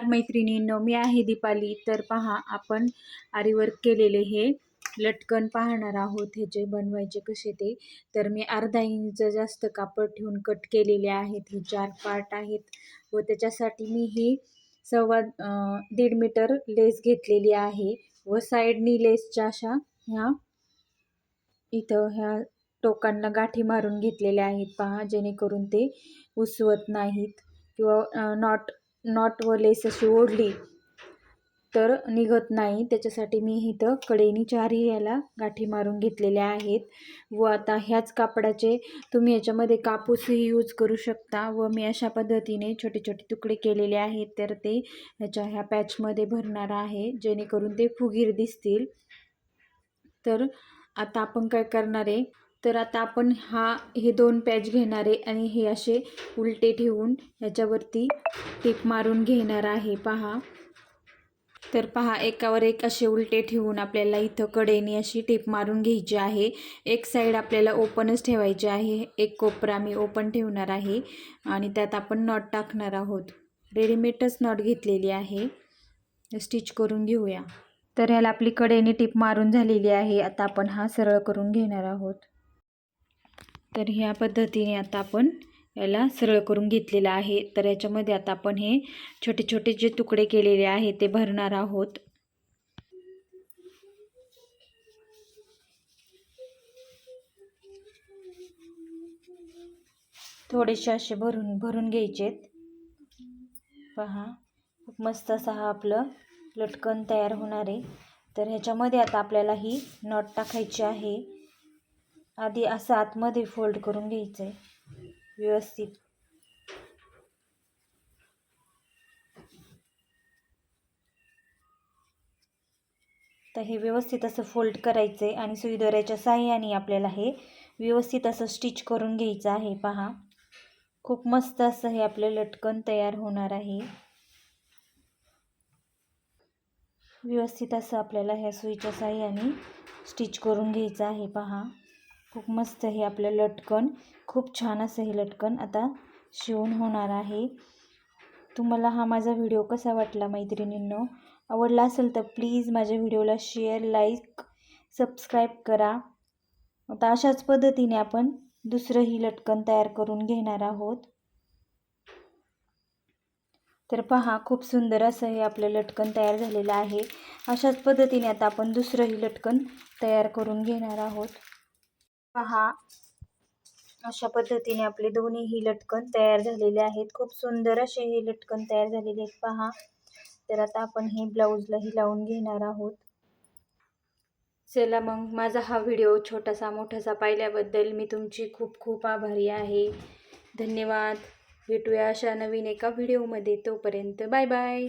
तर मैत्रिणींनो मी आहे दीपाली. तर पहा आपण आरीवर्क केलेले हे लटकन पाहणार आहोत. ह्याचे बनवायचे कसे ते. तर मी अर्धा इंच जास्त कापड ठेवून कट केलेले आहेत. हे चार पार्ट आहेत व त्याच्यासाठी मी ही सव्वा दीड मीटर लेस घेतलेली आहे व साईडनी लेसच्या अशा ह्या इथं ह्या टोकांना गाठी मारून घेतलेल्या आहेत. पहा जेणेकरून ते उसवत नाहीत किंवा नॉट नॉट व लेस अशी ओढली तर निघत नाही. त्याच्यासाठी मी इथं कडेनी चारही याला गाठी मारून घेतलेल्या आहेत व आता ह्याच कापडाचे तुम्ही याच्यामध्ये कापूसही यूज करू शकता व मी अशा पद्धतीने छोटे छोटे तुकडे केलेले आहेत तर ते ह्याच्या ह्या पॅचमध्ये भरणार आहे जेणेकरून ते फुगीर दिसतील. तर आता आपण काय करणार आहे तर आता आपण हा हे दोन पॅच घेणार आहे आणि हे असे उलटे ठेवून याच्यावरती टीप मारून घेणार आहे. पहा. तर पहा एकावर एक असे उलटे ठेवून आपल्याला इथं कडेने अशी टीप मारून घ्यायची आहे. एक साईड आपल्याला ओपनच ठेवायची आहे. एक कोपरा मी ओपन ठेवणार आहे आणि त्यात आपण नॉट टाकणार आहोत. रेडीमेडच नॉट घेतलेली आहे. स्टिच करून घेऊया. तर ह्याला आपली कडेने टीप मारून झालेली आहे. आता आपण हा सरळ करून घेणार आहोत. तर ह्या पद्धतीने आता आपण याला सरळ करून घेतलेलं आहे. तर याच्यामध्ये आता आपण हे छोटे छोटे जे तुकडे केलेले आहे ते भरणार आहोत. थोडेसे असे भरून भरून घ्यायचेत. पहा खूप मस्त असा हा आपलं लटकन तयार होणार आहे. तर ह्याच्यामध्ये आता आपल्याला ही नॉट टाकायची आहे. आधी असं आतमध्ये फोल्ड करून घ्यायचं आहे व्यवस्थित. तर हे व्यवस्थित असं फोल्ड करायचं आहे आणि सुईदोऱ्याच्या साह्याने आपल्याला हे व्यवस्थित असं स्टिच करून घ्यायचं आहे. पहा. खूप मस्त असं हे आपलं लटकन तयार होणार आहे. व्यवस्थित असं आपल्याला ह्या सुईच्या साह्याने स्टिच करून घ्यायचं आहे. पहा. खूप मस्त हे आपलं लटकन. खूप छान असं हे लटकन आता शिवून होणार आहे. तुम्हाला हा माझा व्हिडिओ कसा वाटला मैत्रिणींनो? आवडला असेल तर प्लीज माझ्या व्हिडिओला शेअर लाईक सबस्क्राईब करा. आता अशाच पद्धतीने आपण दुसरंही लटकन तयार करून घेणार आहोत. तर पहा खूप सुंदर असं हे आपलं लटकन तयार झालेलं आहे. अशाच पद्धतीने आता आपण दुसरंही लटकन तयार करून घेणार आहोत. पहा. अशा पद्धतीने आपले दोन्हीही लटकन तयार झालेले आहेत. खूप सुंदर असे हे लटकन तयार झालेले आहेत पहा. तर आता आपण हे ब्लाऊजलाही लावून घेणार आहोत. चला मग माझा हा व्हिडिओ छोटासा मोठासा पाहिल्याबद्दल मी तुमची खूप खूप आभारी आहे. धन्यवाद. भेटूया अशा नवीन एका व्हिडिओमध्ये. तोपर्यंत बाय बाय.